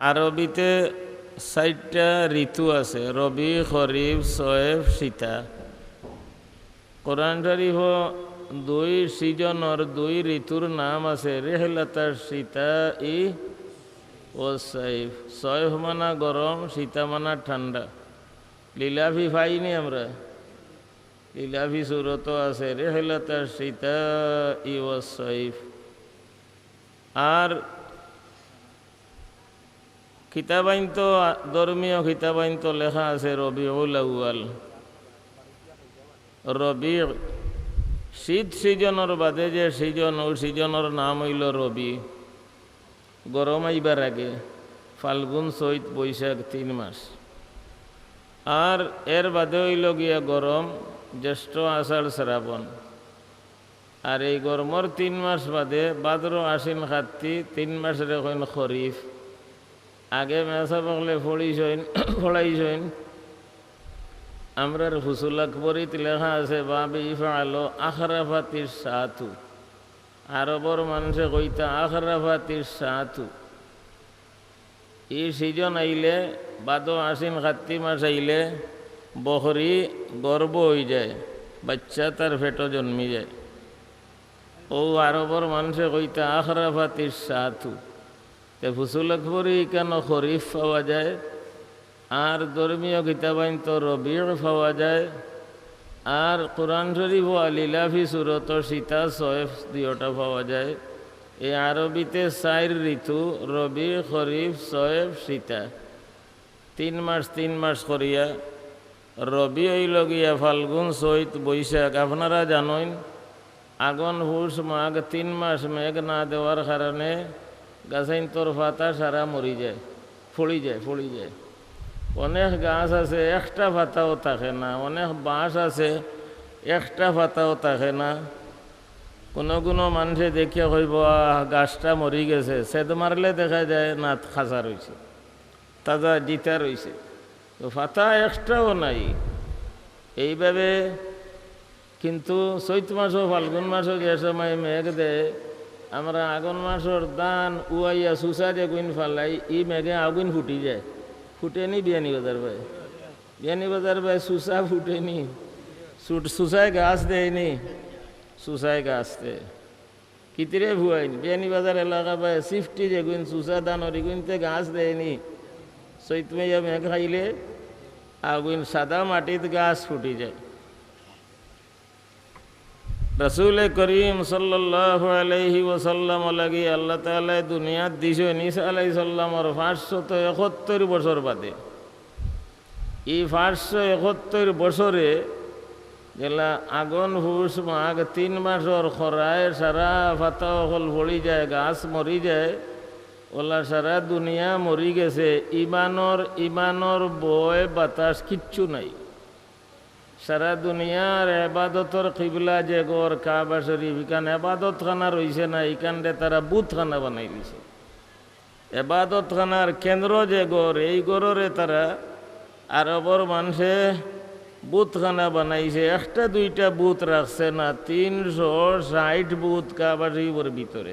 আরবিতে চারটা ঋতু আছে, রবি, খরিফ সয়েফ সীতা। কোরআন শরীফ দুই সিজনের দুই ঋতুর নাম আছে রেহলাতার সীতা ই ও সাইফ সয়েফ মানা গরম, সীতা মানা ঠান্ডা। লীলাভি পাইনি আমরা। লীলাভি সুরত আছে রেহলাতার সীতা ই ও সাইফ আর কিতাবাইন তো, ধর্মীয় কিতাবাইন তো লেখা আছে, রবিউল আউয়াল। রবি, শীত সিজনের বাদে যে সিজন, ওই সিজনের নাম হইল রবি। গরম আইবার আগে, ফাল্গুন, চৈত, বৈশাখ তিন মাস। আর এর বাদে হইল গিয়া গরম, জ্যেষ্ঠ, আষাঢ়, শ্রাবণ। আর এই গরমর তিন মাস বাদে ভাদ্র আশ্বিন কার্তি তিন মাসের এখন খরিফ। আগে মেসা বকলে ফড়িছইন ফড়াইছইন আমরার হুসুল আকবরিত লেখা আছে, বাবে ইফালো আখরাফাতির সাথু আরবর মানুষে কইতা, আখরাফাতির সাথু ই সিজন আইলে, বাদ আশ্বিন কার্তি মাস আইলে, বকরি গর্ব হয়ে যায়, বাচ্চা তার ফেটো জন্মি যায়। ও আরবর মানুষে কইতা, আখরাফাতির সাথু ফুসুল আকবরি কেন খরিফ পাওয়া যায়? আর ধর্মীয় কিতাবাইন তো রবির পাওয়া যায়। আর কোরআন শরীফ আলিলাফি সুরত সীতা সয়েফ দুইটা পাওয়া যায়। এই আরবিতে চার ঋতু রবি খরিফ, সয়েফ, সীতা। তিন মাস তিন মাস করিয়া। রবি হইল ফাল্গুন, চৈত, বৈশাখ, আপনারা জানেন, আগন হুস মাঘ, তিন মাস মেঘ না দেওয়ার কারণে গাছাইন তোর পাতা সারা মরি যায় ফড়ি যায় ফড়ি যায়। অনেক গাছ আছে একটা পাতাও থাকে না। অনেক বাঁশ আছে একটা পাতাও থাকে না। কোনো কোনো মানুষে দেখিয়া কইব "আহ, গাছটা মরি গেছে। সেদ মারলে দেখা যায় না খাঁচা রয়েছে তাজা জিতা রয়েছে তো ফাতা একটাও নাই। এইভাবে কিন্তু চৈত মাসও ফাল্গুন মাসও যে সময় মেঘ দেয় আমরা আগুন মাসের দান উয়াইয়া সুসা যে গুইন ফালাই ই মেঘে আগুন ফুটি যায়। ফুটেনি বিয়ানি বাজার ভাই। বিয়ানি বাজার ভাই সুসা ফুটেনি সুট সুসায় গাছ দেয়নি সুসায় গাছ দেয় কিতিরে ভুয়াইন? বিয়ানি বাজার এলাকা ভাই সিফটি যে গুইন, সুসা দান গুইনতে গাছ দেয়নি চৈত মেয়া মেঘ খাইলে আগুন সাদা মাটিত গাছ ফুটি যায়। রসুল করিম সাল্লাহ আলাইহি ওসাল্লাম লাগি আল্লাহ তালা দুনিয়াত দিছ নিসা আলাই সাল্লামর পাঁচশত একাত্তর বছর বাদে। এই পাঁচশো একাত্তর বছরে গেলা আগন হুস মাঘ তিন মাসর খরায় সারা ফাতা অকল ভরি যায়, গাছ মরি যায়, ওলা সারা দুনিয়া মরি গেছে। ইমানর ইমানর বয় বাতাস কিচ্ছু নাই। সারা দুনিয়ার এবাদতর কিবলা যে গর কাবা শরীফ ইকান এবাদত খানা রইছে না ইকানরে তারা বুথ খানা বানাই দিছে। এবাদত খানার কেন্দ্র যে গর এই গররে তারা আরবর মানুষে বুথ খানা বানাইছে। একটা, দুইটা বুথ রাখছে না, তিনশো ষাট বুথ কাবা শরীফের ভিতরে।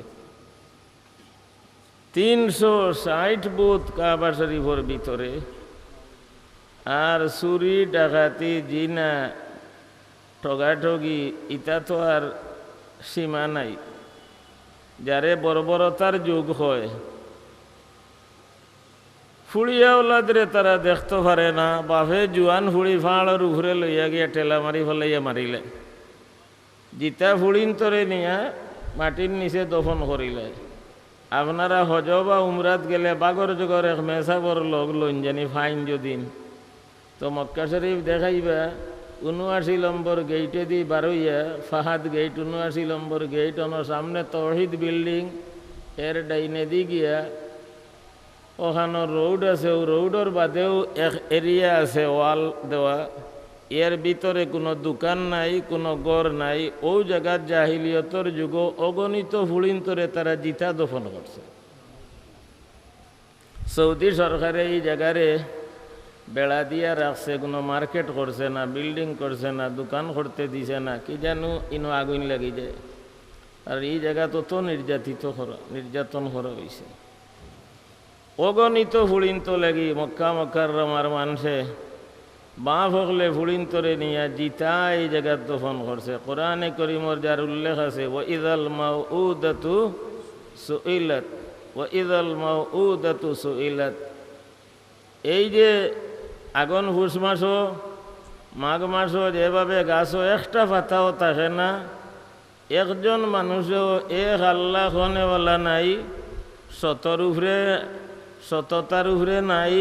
তিনশো ষাট বুথ কাবা শরীফের ভিতরে আর চুরি ডাকাতি, জিনা, ঠগাঠগি, ইটা তো আর সীমা নাই। যারে বর্বরতার যুগ হয়। ফুড়িয়া ওলাদরে তারা দেখতে পারে না। বাপে জুয়ান ফুড়ি ফাঁড়ের উপরে লইয়া গিয়া ঠেলা মারি ফেলাইয়া মারিলে। জিতা ফুড়িন তরে নিয়া মাটির নিচে দফন করিলে। আপনারা হজ বা উমরাত গেলে বাগর জগর এক মেসাবর লগ লইন জানি ফাইন যদিন। তো মক্কা শরীফ দেখাইবা, উনআশি নম্বর গেইটে দি বারইয়া, ফাহাদ গেইট উনআশি নম্বর গেইট অন সামনে তহিদ বিল্ডিং এর ডাইনে দি গিয়া ওখানো রোড আছে, ও রোডর বাদেও এক এরিয়া আছে, ওয়াল দেওয়া। এর ভিতরে কোনো দোকান নাই, কোনো গড় নাই, ও জায়গার জাহিলিয়তর যুগ অগণিত ফুলিন্তরে তারা জিতা দফন করছে। সৌদি সরকারে এই জায়গারে বেড়া দিয়া রাখছে, কোনো মার্কেট করছে না, বিল্ডিং করছে না, দোকান করতে দিছে না, কি জানো, ইনো আগুন লাগি যায়। আর এই জায়গা তো তো নির্যাতিত করা নির্যাতন করা হয়েছে অগণিত ফুড়িন্ত লাগি মক্কা মক্কার রমার মানুষে বাঁ ফকলে ফুড়িন্তরে নিয়া জিতা এই জায়গাত দফন করছে। কোরআনে করিমর যার উল্লেখ আছে ও ইদাল মাউ উদাতু সুইলাত ও ইদাল মাউ উদাতু সুইলাত। এই যে আগুন ফুস মাসও মাঘ মাসও যেভাবে গাছও একটা পাতাও থাকে না। একজন মানুষও এক আল্লাহ খনেওয়ালা নাই শতর উপরে সততার উপরে নাই।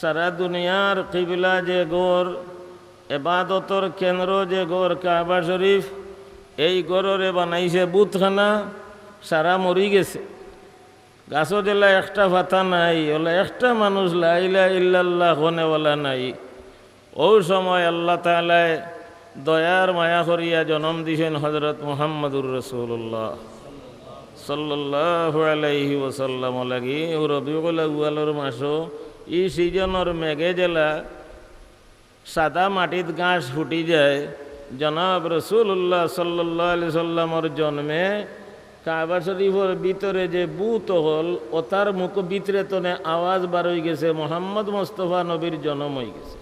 সারা দুনিয়ার কিবলা যে গোর, এবাদতর কেন্দ্র যে গোর কাবা শরীফ, এই গড়রে বানাইছে বুথখানা সারা মরি গেছে। গাছও দিলা একটা ভাতা নাই ওলা একটা মানুষ লাইলা ইল্লাল্লাহ হনেওয়ালা নাই। ও সময় আল্লাহ তালায় দয়ার মায়া করিয়া জন্ম দিছেন হজরত মোহাম্মদুর রসুল্লাহ সাল্লাহ আলাইহি ওসাল্লাম লাগি ও রবিউল আউ্বালর মাসও, ই সিজনের মেঘে জেলা সাদা মাটিত গাছ ফুটি যায়। জনাব রসুল্লাহ সাল্লাহ আলি সাল্লামর জন্মে কাবা শরীফর ভিতরে যে বুত হল, ও তার মুখ ভিতরে তনে আওয়াজ বার হয়ে গেছে, মোহাম্মদ মোস্তফা নবীর জন্ম হয়ে গেছে।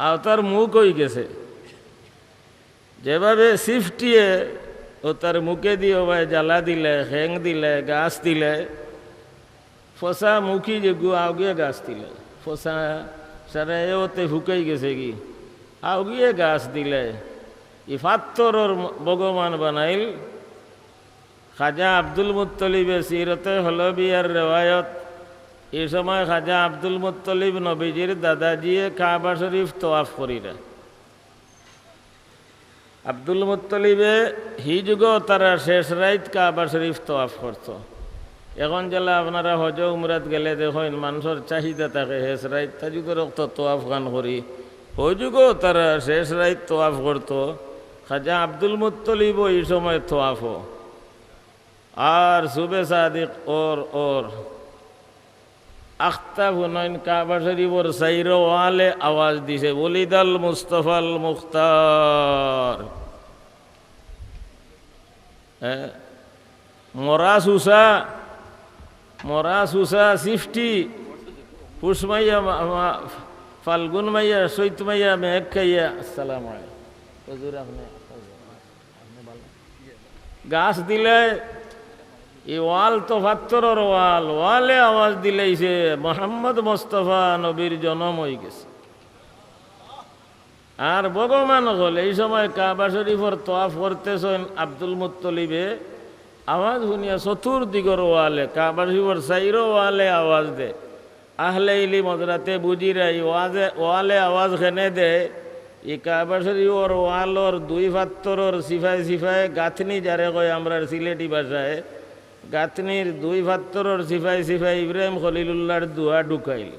আর তার মুখ হয়ে গেছে। যেভাবে সিফটিয়ে ও তার মুখে দিয়ে ভাই জ্বালা দিলে হ্যাং দিলে, গাছ দিলে, ফসা মুখি যে গু আউগিয়ে গাছ দিলে, ফসা সারা ওতে হুকাই গেছে কি আউগিয়ে গাছ দিলে। ইফাত্তরর ভগবান বানাইল। খাজা আব্দুল মুত্তলিবে সিরতে হলবিয়ার রেওয়ায়ত। এই সময় খাজা আব্দুল মুত্তলিব নবীজির দাদাজিয়ে কাবা শরীফ তোয়াফ করিরা আব্দুল মুত্তলিবে হি যুগ তারা শেষ রাইত কাবা শরীফ তোয়াফ করত। এখন জেলা আপনারা হজ উমরাত গেলে দেখেন, মানুষের চাহিদা থাকে শেষ রাইত। তা যুগের রক্ত তোয়াফ গান করি। যুগও তারা শেষ রাইত তোয়াফ করত। খাজা আব্দুল মুত্তলিব এই সময় তোয়াফ আর সুবে সাদিক ওর ওর। আখতাব হুনাইন কাবা শরীফর সাইর ওয়ালে আওয়াজ দিছে বলিদাল মুস্তফাল মুখতার। মরা সুসা মরা সুসা সিফটি পুষমাইয়া ফাল্গুন মাইয়া সৈত মাইয়া, মেঘ খাইয়া, আসসালাম হুজুর আপনি গাছ দিলে, এই ওয়াল তো ভাত্তরর ওয়াল, ওয়ালে আওয়াজ দিলেইছে মোহাম্মদ মোস্তফা নবীর জন্ম হয়ে গেছে। আর ভগবান হল, এই সময় কাবা শরীফর তোয়াফ করতেছেন আব্দুল মুত্তলিবে, আওয়াজ শুনিয়া চতুর্দিগর ওয়ালে, কাবা শরীফর সাইরো ওয়ালে আওয়াজ দে আহলে ইলি মজরাতে এই ওয়াজে, ওয়ালে আওয়াজ খেনে দে এই কাবা শরীফর ওয়ালর দুই ভাত্তরর সিফায় সিফায় গাঁথনি যারে কয় আমরা সিলেটি ভাষায়, গাঁথনির দুই ভাত্তরর সিফায় সিফায় ইব্রাহিম খলিলুল্লাহর দুয়া ঢুকাইল।